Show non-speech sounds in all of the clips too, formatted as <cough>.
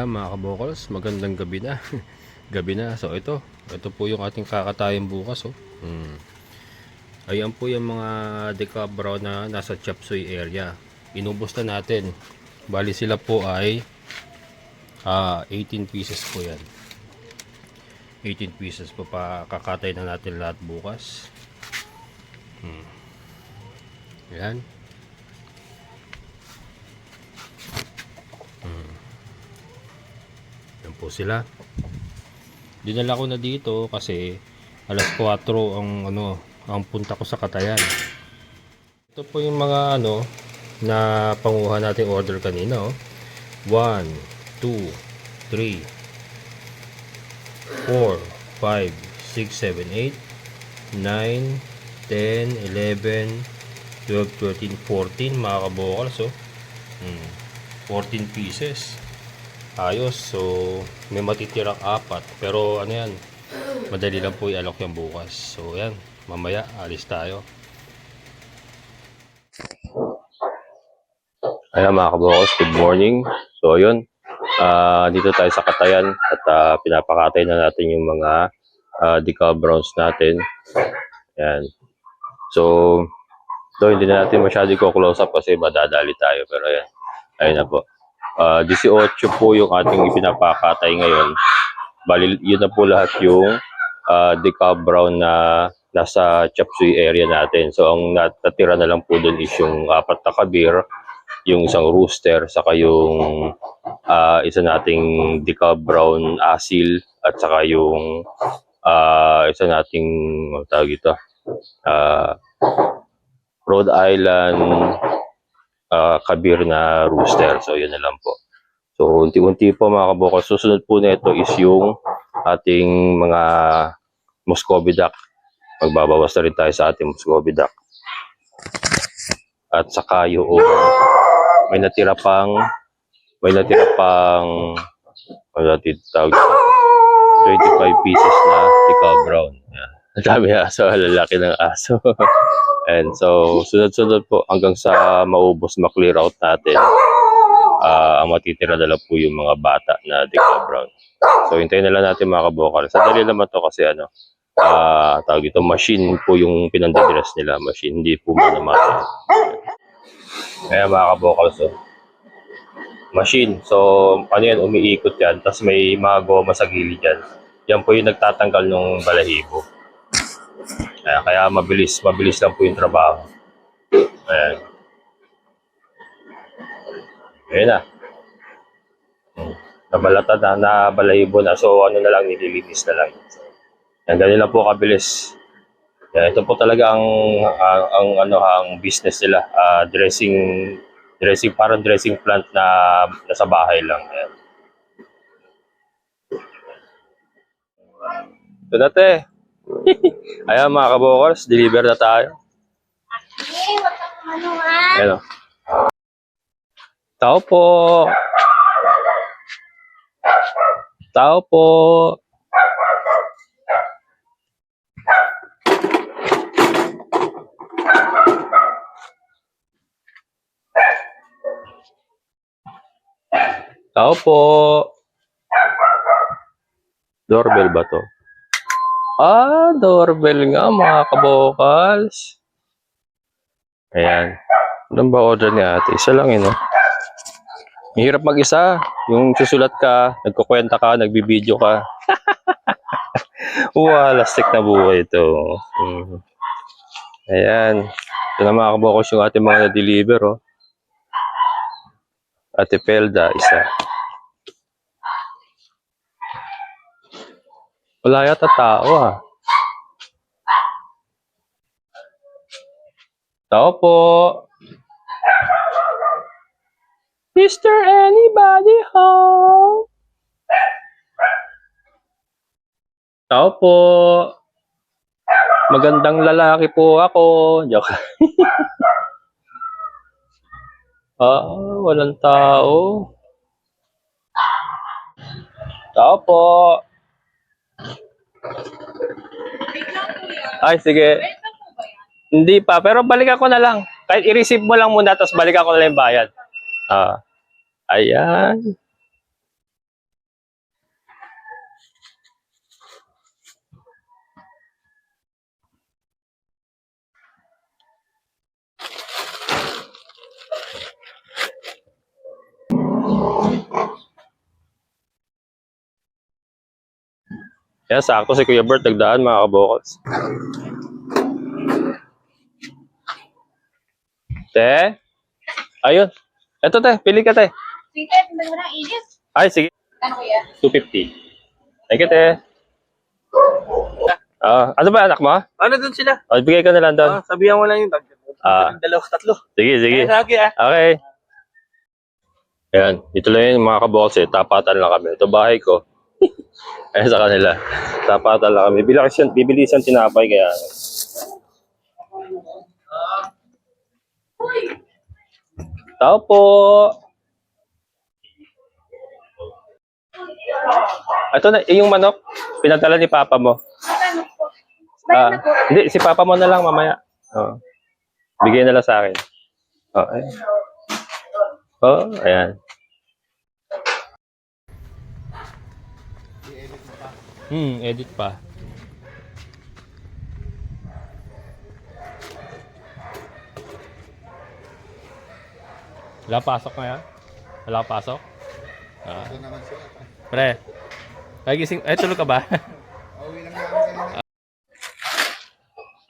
Ayan mga kabokals, magandang gabi na. <laughs> gabi na. So ito, ito po yung ating kakatayin bukas. Oh. Hmm. Ayan po yung mga decab brown na nasa Chapsuy area. Inubos na natin. Bali sila po ay ah, 18 pieces po yan. 18 pieces po pa na natin lahat bukas. Hmm. Ayan. Po sila. Dinala ko na dito kasi alas 4 ang ano, ang punta ko sa Katayan. Ito po yung mga ano na panguha nating order kanina oh. 1 2 3 4 5 6 7 8 9 10 11 12 13 14 mga kabokals oh. Hmm. 14 pieces ayos so may matitirang apat. Pero ano yan madali lang po i-alok yan bukas. So yan mamaya alis tayo. Ayan mga kabokos good morning. So yun ah dito tayo sa Katayan at ah, pinapakatay na natin yung mga uh, decal browns natin. Yan so so hindi na natin masyado ko-close up kasi madadali tayo pero yan ayun na po Ah, 18 po yung ating ipinapakatay ngayon. Bali, yun na po lahat yung uh, decal brown na nasa Chapsuy area natin. So, ang natatira na lang po dun is yung apat na kabir, yung isang rooster, saka yung ah, isa nating decal brown asil, at saka yung ah, isa nating, ano tawag ito, ah, Rhode Island ah, kabir na rooster. So, yun na lang po. So, unti-unti po mga kabukal. Susunod po nito is yung ating mga Muscovy duck. Magbabawas na rin tayo sa ating Muscovy duck. At saka yung may natira pang may natira pang ano natin tawag ito? 25 pieces na tika brown. Ang <laughs> dami aso, lalaki ng aso. <laughs> And so, sunod-sunod po hanggang sa maubos, ma-clear out natin. Ah, ang matitira na lang po yung mga bata na Dika Brown. So, hintayin na lang natin mga kabokal. Sa dali naman to kasi ano, ah tawag ito, machine po yung pinandadress nila. Machine, hindi po manamata. Kaya mga kabokal, so, machine. So, ano yan, umiikot yan. Tapos may mga goma sa gilid yan. Yan po yung nagtatanggal ng balahibo. Kaya, kaya mabilis, mabilis lang po yung trabaho. Ayan. Ayan na. Hmm. Nabalata na, nabalahibo na. So, ano na lang, nililinis na lang. Yan, ganun lang po kabilis. Yan, ito po talaga ang, ang, ang ano, ang business nila. Ah, dressing, dressing, parang dressing plant na nasa bahay lang. Yan. Ito na, te. Ayan mga kabokers, deliver na tayo. Ayan o. Tao po. Tao po. Tao po. Doorbell ba to? Ah, doorbell nga mga kabokals. Ayan. Ano ba order ni ate? Isa lang yun, no? Ang hirap mag-isa. Yung susulat ka, nagkukwenta ka, nagbibideo ka. <laughs> Walastik na buhay ito. Mhm. Ayan. Ito na mga kabokos yung ating mga na-deliver, oh. Ate Pelda, isa. Wala yata tao, ah. Tao po. Is anybody home? Tao po. Magandang lalaki po ako. Joke. <laughs> ah, walang tao. Tao po. Ay, sige. Hindi pa, pero balikan ko na lang. Kahit i-receive mo lang muna, tapos balikan ko na lang yung bayad. Ah, ayan. Yan, sakto si Kuya Bert nagdaan mga kabokals. Te? Ayun. Eto te, pili ka te. Sige, tingnan mo na, Edith. Ay, sige. Ano kuya? 250. Thank you, te. Ah, ano ba anak mo? Ano dun sila? Oh, bigay ka na lang doon. Ah, sabihan mo lang yung dag. Ah. Dalawa, tatlo. Sige, sige. Sige. Lagi ah. Okay. Ayan, dito lang yung mga kaboks eh. Tapatan lang kami. Ito bahay ko. <laughs> Ayan sa kanila. Tapatan lang kami. Bibilis yan, bibilis yan tinapay kaya. Tao po. Ito na, eh, yung manok. Pinadala ni Papa mo. Ah, hindi, si Papa mo na lang mamaya. Oh. Bigay na lang sa akin. Oh, ay. Oh, ayan. Hmm, edit pa. Wala pasok ngayon? Wala pasok? Ah. Pre, nagising, ay tulog ka ba?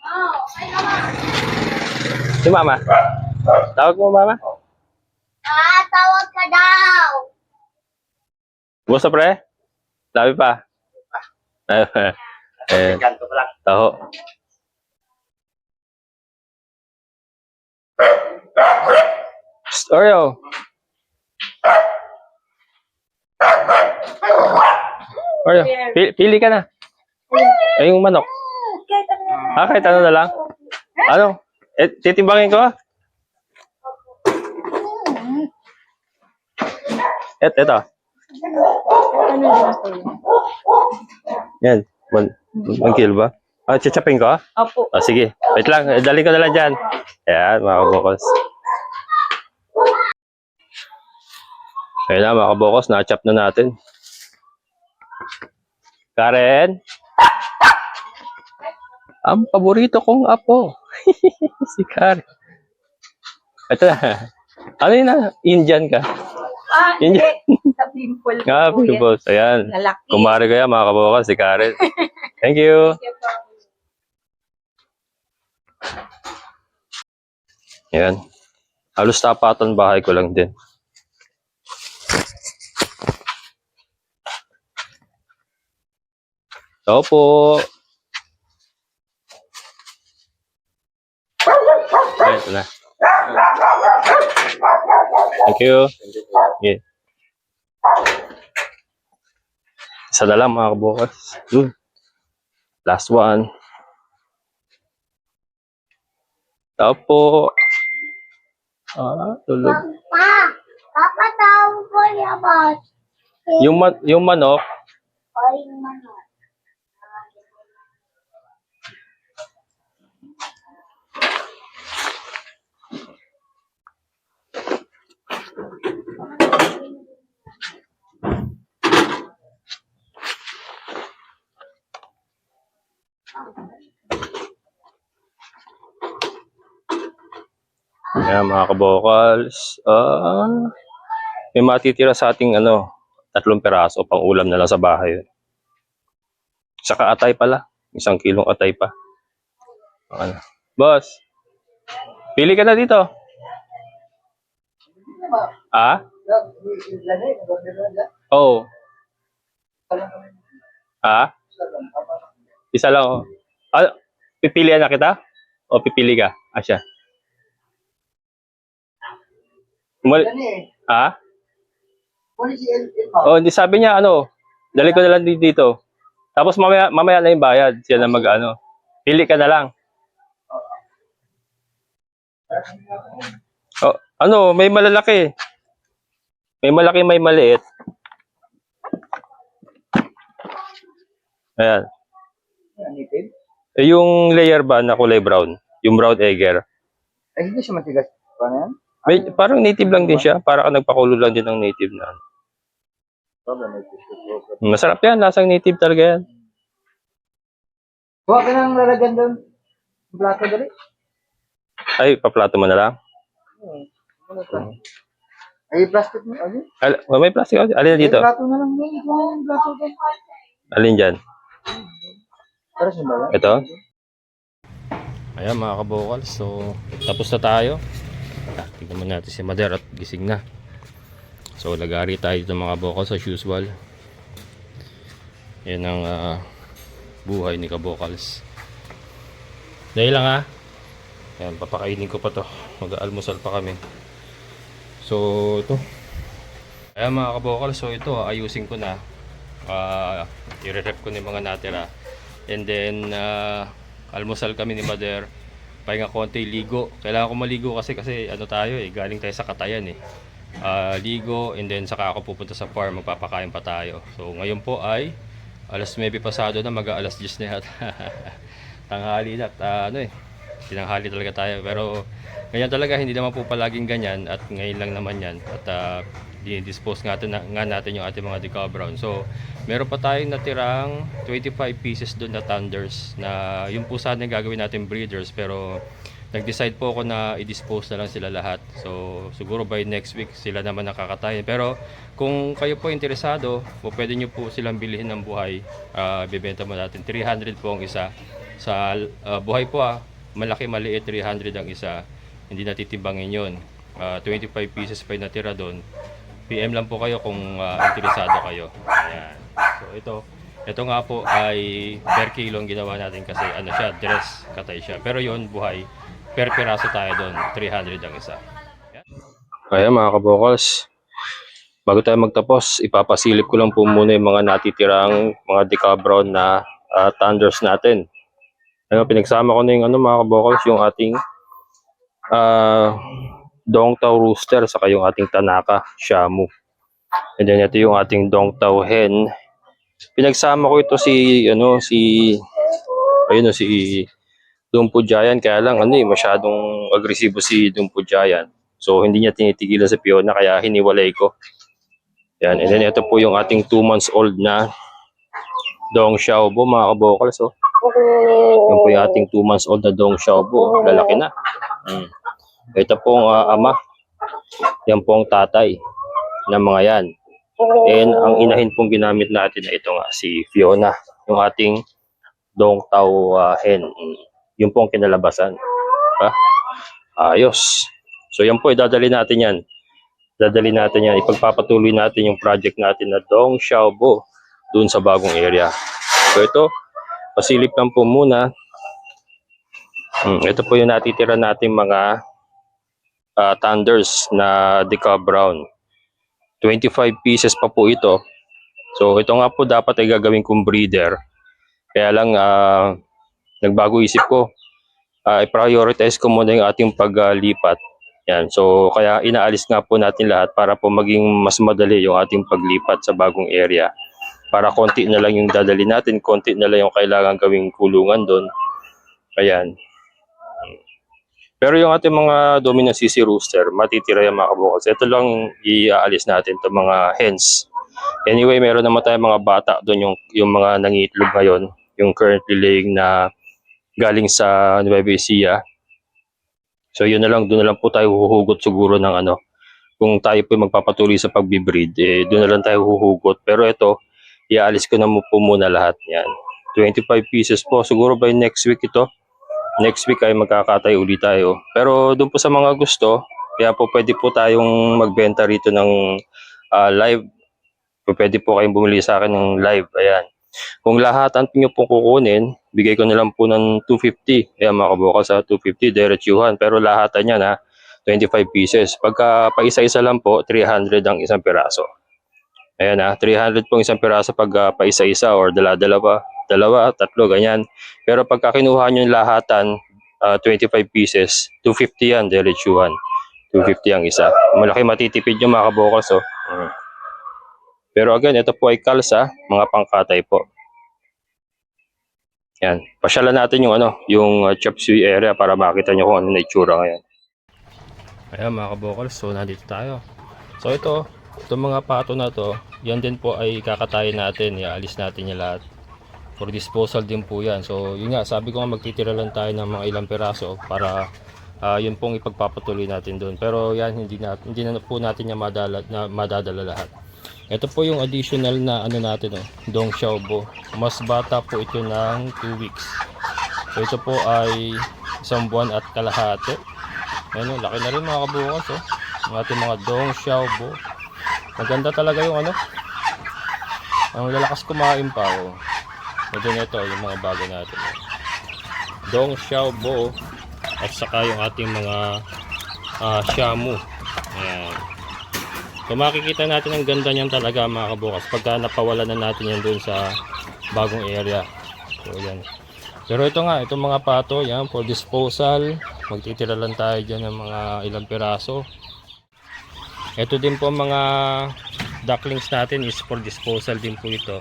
Oh, ay naman. si Mama. Tawag mo Mama. Ah, tawag ka daw. Bukas na pre? Dami pa. <laughs> eh, Ganto pa lang. taho. Psst, Oreo. Oreo, pili, pili ka na. Ay, yung manok. Ano. Ah, kahit ano na lang. Ano? Eh, titimbangin ko? Et, eto. Ano? Yan. One kilo ba? Ah, chichapin ko? Opo. Ah, sige. Wait lang. Dali ko na lang dyan. Ayan, mga kabokos. Ayan na, mga kabokos. Na-chop na natin. Karen? Ang paborito kong apo. <laughs> si Karen. Ito na. Ano yun na? Indian ka? Ah. Sa pimple Ah, kuya. pimples. Ayan. Lalaki. Kumari ko yan, mga kabokos. Si Karen. Thank you. Ayan. Halos tapatan bahay ko lang din. Tao po. Ayan, ito na. Thank you. Yeah. Isa na lang mga kabukas. Yun. Last one. Tao po. Ah, tulog. Pa, papa tawag ko. Yung, man- yung manok, Ay, manok. Ayan, mga kabokals. Ah, may matitira sa ating ano, tatlong peraso pang ulam na lang sa bahay. Saka atay pala. Isang kilong atay pa. Ano. Boss, pili ka na dito. Ah? Oo. Ah? Isa lang. Oh. Ah, pipilian na kita? O pipili ka? Asya. Umal ah? Oh, hindi sabi niya ano, dali ko na lang di- dito. Tapos mamaya mamaya na yung bayad, siya na mag ano. Pili ka na lang. Oh, ano, may malalaki. May malaki, may maliit. Ayan. Eh, yung layer ba na kulay brown? Yung brown egger. Ay, hindi siya matigas. Paano yan? May, parang native lang din siya. Para ka nagpakulo lang din ng native na. ano. Masarap yan. Lasang native talaga yan. Kuha ka ng lalagyan doon. Plato dali. Ay, paplato mo na lang. Ano ka? Ay, plastic mo. Ano? Al may plastic. Alin na dito? Ay, plato na lang ng plato doon. Alin dyan? Ito. Ayan mga kabokal. So, tapos na tayo. Ah, Tingnan mo natin si Mader at gising na. So, lagari tayo dito mga kabokal sa usual. Yan ang ah, buhay ni kabokals. Dahil lang ha. Ayan, papakainin ko pa to. Mag-almusal pa kami. So, ito. Ayan mga kabokal. So, ito ayusin ko na. Ah, i-rep ko ni mga natira. And then, ah, almusal kami ni Mother. Pahinga konti, ligo. Kailangan ko maligo kasi kasi ano tayo eh, galing tayo sa Katayan eh. Ah, ligo and then saka ako pupunta sa farm, magpapakain pa tayo. So ngayon po ay alas 9 pasado na, mag alas 10 na yata. <laughs> Tanghali na, at, ah, ano eh, tinanghali talaga tayo. Pero ganyan talaga, hindi naman po palaging ganyan at ngayon lang naman yan. At uh, dispose nga, natin, nga natin yung ating mga decal brown. So, meron pa tayong natirang 25 pieces doon na thunders na yun po sana gagawin natin breeders pero nag-decide po ako na i-dispose na lang sila lahat. So, siguro by next week sila naman nakakatayin. Pero kung kayo po interesado, po pwede nyo po silang bilhin ng buhay. Ah, bibenta mo natin 300 po ang isa. Sa ah, buhay po ah, malaki maliit 300 ang isa. Hindi natitimbangin yun. Ah, 25 pieces pa yung natira doon. PM lang po kayo kung ah, interesado kayo. Ayan. So ito, ito nga po ay per kilo ang ginawa natin kasi ano siya, dress katay siya. Pero yon buhay. Per piraso tayo doon, 300 ang isa. Ayan mga kabokals. Bago tayo magtapos, ipapasilip ko lang po muna yung mga natitirang mga decabron na ah, thunders natin. Ayun, pinagsama ko na yung ano mga kabokals, yung ating ah Dongtao Rooster saka yung ating Tanaka Shamu. And then ito yung ating Dongtao Hen. Pinagsama ko ito si ano si ayun o si Dumpo Giant kaya lang ano eh masyadong agresibo si Dumpo Giant. So hindi niya tinitigilan sa Fiona kaya hiniwalay ko. Yan. And then ito po yung ating 2 months old na Dong Xiaobo mga kabokals. So, yan po yung ating 2 months old na Dong Xiaobo. Lalaki na. Mm. Ito pong ah, ama. Yan pong tatay ng mga yan. And ang inahin pong ginamit natin na ito nga si Fiona. Yung ating Dong Tao ah, hen. Yung pong kinalabasan. Ha? Ayos. So yan po, idadali natin yan. Dadali natin yan. Ipagpapatuloy natin yung project natin na Dong Xiaobo doon sa bagong area. So ito, pasilip lang po muna. Hmm, ito po yung natitira nating mga ah, thunders na decal brown. 25 pieces pa po ito. So ito nga po dapat ay gagawin kong breeder. Kaya lang ah, nagbago isip ko. Ah, i-prioritize ko muna yung ating paglipat. Yan. So kaya inaalis nga po natin lahat para po maging mas madali yung ating paglipat sa bagong area. Para konti na lang yung dadali natin, konti na lang yung kailangan gawing kulungan doon. Ayan. Pero yung ating mga dominant CC rooster, matitira yung mga kabukas. Ito lang iaalis natin to mga hens. Anyway, meron naman tayong mga bata doon yung, yung mga nangitlog ngayon. Yung currently laying na galing sa Nueva Ecija. So yun na lang, doon na lang po tayo huhugot siguro ng ano. Kung tayo po magpapatuloy sa pagbibreed, eh, doon na lang tayo huhugot. Pero ito, iaalis ko na po muna lahat. Yan. 25 pieces po. Siguro by next week ito. Next week ay magkakatay ulit tayo. Pero doon po sa mga gusto, kaya po pwede po tayong magbenta rito ng ah, live. Po Pwede po kayong bumili sa akin ng live. Ayan. Kung lahat ang nyo po kukunin, bigay ko na lang po ng 250. Ayan mga sa 250, diretsuhan. Pero lahatan yan ha, 25 pieces. Pagka pa isa-isa lang po, 300 ang isang piraso. Ayan ha, 300 pong isang piraso pag ah, pa isa-isa or dala-dalawa, dalawa, tatlo, ganyan. Pero pagka kinuha nyo yung lahatan, ah, 25 pieces, 250 yan, diretsuhan. 250 ang isa. Malaki matitipid yung mga kabukas oh. Mm. Pero again, ito po ay kalsa, mga pangkatay po. Yan. Pasyalan natin yung ano, yung uh, chop suey area para makita nyo kung ano na itsura ngayon. Ayan mga kabokals, so nandito tayo. So ito, itong mga pato na to, yan din po ay kakatayin natin, iaalis natin yung lahat. For disposal din po yan. So yun nga, sabi ko nga magtitira lang tayo ng mga ilang piraso para ah, yun pong ipagpapatuloy natin doon. Pero yan, hindi na, hindi na po natin yan madala, na, madadala lahat. Ito po yung additional na ano natin oh, Dong Xiaobo. Mas bata po ito ng 2 weeks. So ito po ay isang buwan at kalahati. Ano, laki na rin mga kabukas oh. Ang ating mga Dong Xiaobo. Maganda talaga yung ano. Ang lalakas kumain pa oh. Ito nito yung mga bago natin. Dong Xiaobo at saka yung ating mga ah, Xiaomu. Ayan. So makikita natin ang ganda niyan talaga mga kabukas pagka napawala na natin yan doon sa bagong area. So yan. Pero ito nga, itong mga pato, yan, for disposal. Magtitira lang tayo dyan ng mga ilang piraso. Ito din po mga ducklings natin is for disposal din po ito.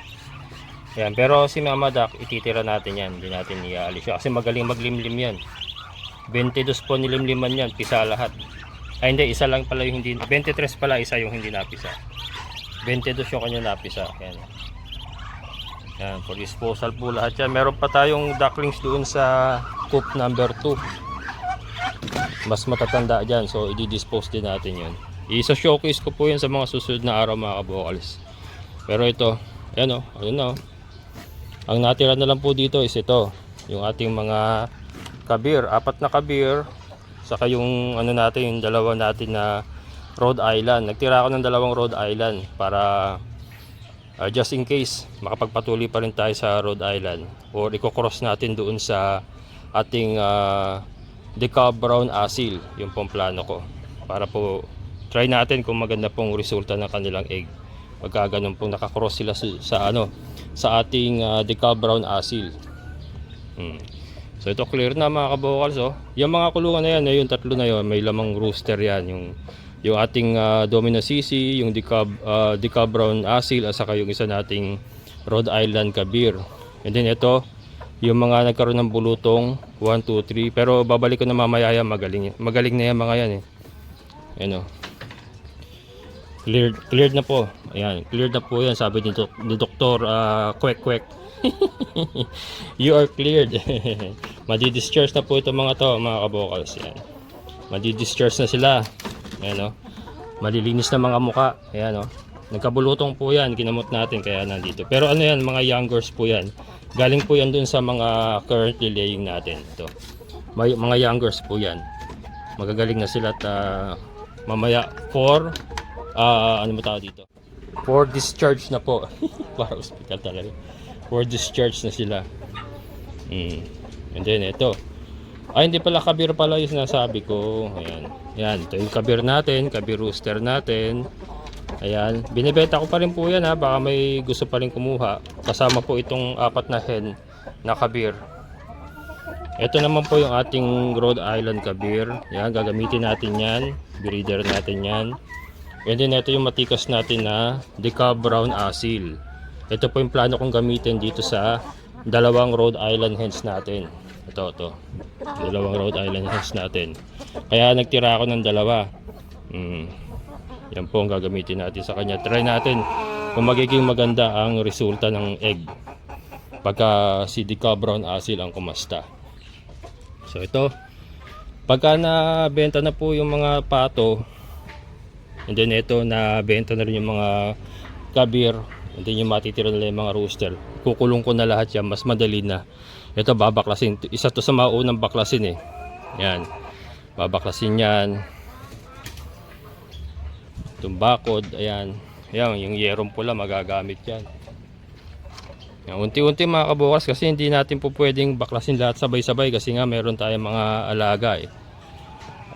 Yan, pero si Mama Duck, ititira natin yan. Hindi natin iaalis siya. Kasi magaling maglimlim yan. 22 po nilimliman yan, pisa lahat. Ay hindi, isa lang pala yung hindi, 23 pala, isa yung hindi napisa. 22 yung kanya napisa. Yan. Yan, for disposal po lahat yan. Meron pa tayong ducklings doon sa coop number 2. Mas matatanda dyan, so i-dispose din natin yun. Isa-showcase ko po yan sa mga susunod na araw mga kabukalis. Pero ito, ayan o, ayun o. Ang natira na lang po dito is ito, yung ating mga kabir, apat na kabir, saka yung ano natin, yung dalawa natin na Rhode Island. Nagtira ako ng dalawang Rhode Island para uh, just in case makapagpatuloy pa rin tayo sa Rhode Island or i-cross natin doon sa ating uh, Decal Brown Asil, yung pong plano ko. Para po try natin kung maganda pong resulta ng kanilang egg. Pagka ganun pong nakakross sila sa, sa ano sa ating uh, Decal Brown Asil. Hmm. So ito clear na mga kabokals oh. Yung mga kulungan na yan, eh, yung tatlo na yon, may lamang rooster yan, yung yung ating uh, Domino CC, yung Decal uh, Decal Brown Asil at saka yung isa nating Rhode Island Kabir. And then ito, yung mga nagkaroon ng bulutong 1 2 3 pero babalik ko na mamaya yan, magaling magaling na yan mga yan eh. Ano? Cleared, cleared na po. Ayan, cleared na po yan. Sabi ni, Do- ni Dr. Uh, ah, Kwek Kwek. <laughs> you are cleared. <laughs> Madidischarge na po itong mga to, mga kabokals. Ayan. Madidischarge na sila. Ayan, no? Malilinis na mga muka. Ayan, no? Nagkabulutong po yan. Kinamot natin kaya nandito. Pero ano yan, mga youngers po yan. Galing po yan dun sa mga currently laying natin. Ito. May, mga youngers po yan. Magagaling na sila at uh, mamaya 4 uh, ano mo tawag dito? For discharge na po. <laughs> Para hospital talaga. For discharge na sila. Mm. And then ito. Ay, hindi pala kabiro pala yung sinasabi ko. Ayan. Ayan. Ito yung kabiro natin. Kabiro rooster natin. Ayan. Binibenta ko pa rin po yan ha. Baka may gusto pa rin kumuha. Kasama po itong apat na hen na kabir. Ito naman po yung ating Rhode Island kabir. Ayan. Gagamitin natin yan. Breeder natin yan. And then ito yung matikas natin na Deca Brown Asil. Ito po yung plano kong gamitin dito sa dalawang Rhode Island hens natin. Ito, ito. Dalawang Rhode Island hens natin. Kaya nagtira ako ng dalawa. Mm. Yan po ang gagamitin natin sa kanya. Try natin kung magiging maganda ang resulta ng egg. Pagka si Deca Brown Asil ang kumasta. So ito. Pagka nabenta na po yung mga pato, And then ito na benta na rin yung mga kabir. And then yung matitira nila yung mga rooster. Kukulong ko na lahat yan. Mas madali na. Ito babaklasin. Isa to sa maunang baklasin eh. Yan. Babaklasin yan. Itong bakod. Ayan. Ayan. Yung yerong pula magagamit yan. Unti-unti mga kabukas kasi hindi natin po pwedeng baklasin lahat sabay-sabay kasi nga meron tayong mga alaga eh.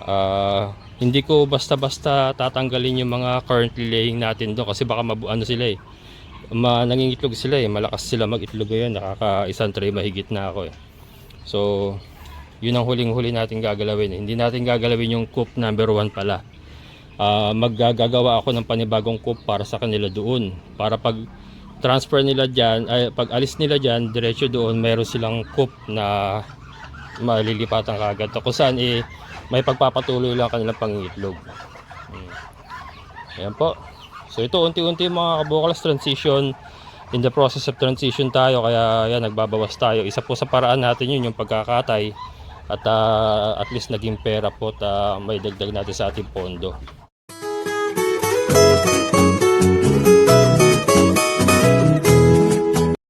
Ah, hindi ko basta-basta tatanggalin yung mga currently laying natin doon kasi baka mabu ano sila eh. Ma nangingitlog sila eh, malakas sila mag-itlog ngayon, nakaka isang tray mahigit na ako eh. So, yun ang huling-huli natin gagalawin. eh. Hindi natin gagalawin yung coop number 1 pala. Ah, maggagawa ako ng panibagong coop para sa kanila doon. Para pag transfer nila diyan, ay pag alis nila diyan, diretso doon, meron silang coop na malilipatan kagad. Kung saan eh, may pagpapatuloy lang kanilang pangitlog. Hmm. Ayan po. So ito unti-unti mga kabukalas transition in the process of transition tayo kaya yan nagbabawas tayo. Isa po sa paraan natin yun yung pagkakatay at ah, at least naging pera po at ah, may dagdag natin sa ating pondo.